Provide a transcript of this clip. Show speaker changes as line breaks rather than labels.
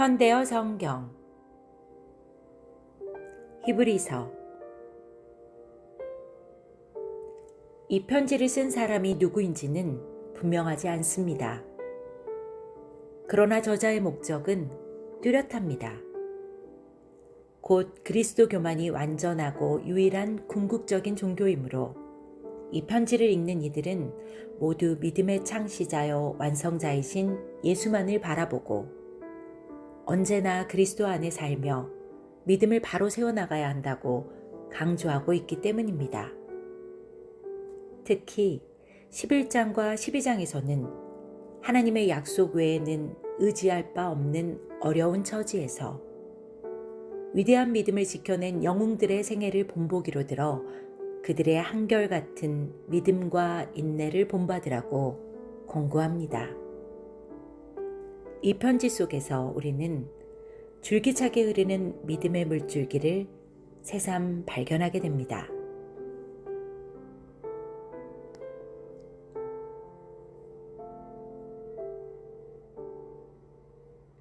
현대어 성경 히브리서 이 편지를 쓴 사람이 누구인지는 분명하지 않습니다. 그러나 저자의 목적은 뚜렷합니다. 곧 그리스도 교만이 완전하고 유일한 궁극적인 종교이므로 이 편지를 읽는 이들은 모두 믿음의 창시자여 완성자이신 예수만을 바라보고 언제나 그리스도 안에 살며 믿음을 바로 세워나가야 한다고 강조하고 있기 때문입니다. 특히 11장과 12장에서는 하나님의 약속 외에는 의지할 바 없는 어려운 처지에서 위대한 믿음을 지켜낸 영웅들의 생애를 본보기로 들어 그들의 한결같은 믿음과 인내를 본받으라고 권고합니다. 이 편지 속에서 우리는 줄기차게 흐르는 믿음의 물줄기를 새삼 발견하게 됩니다.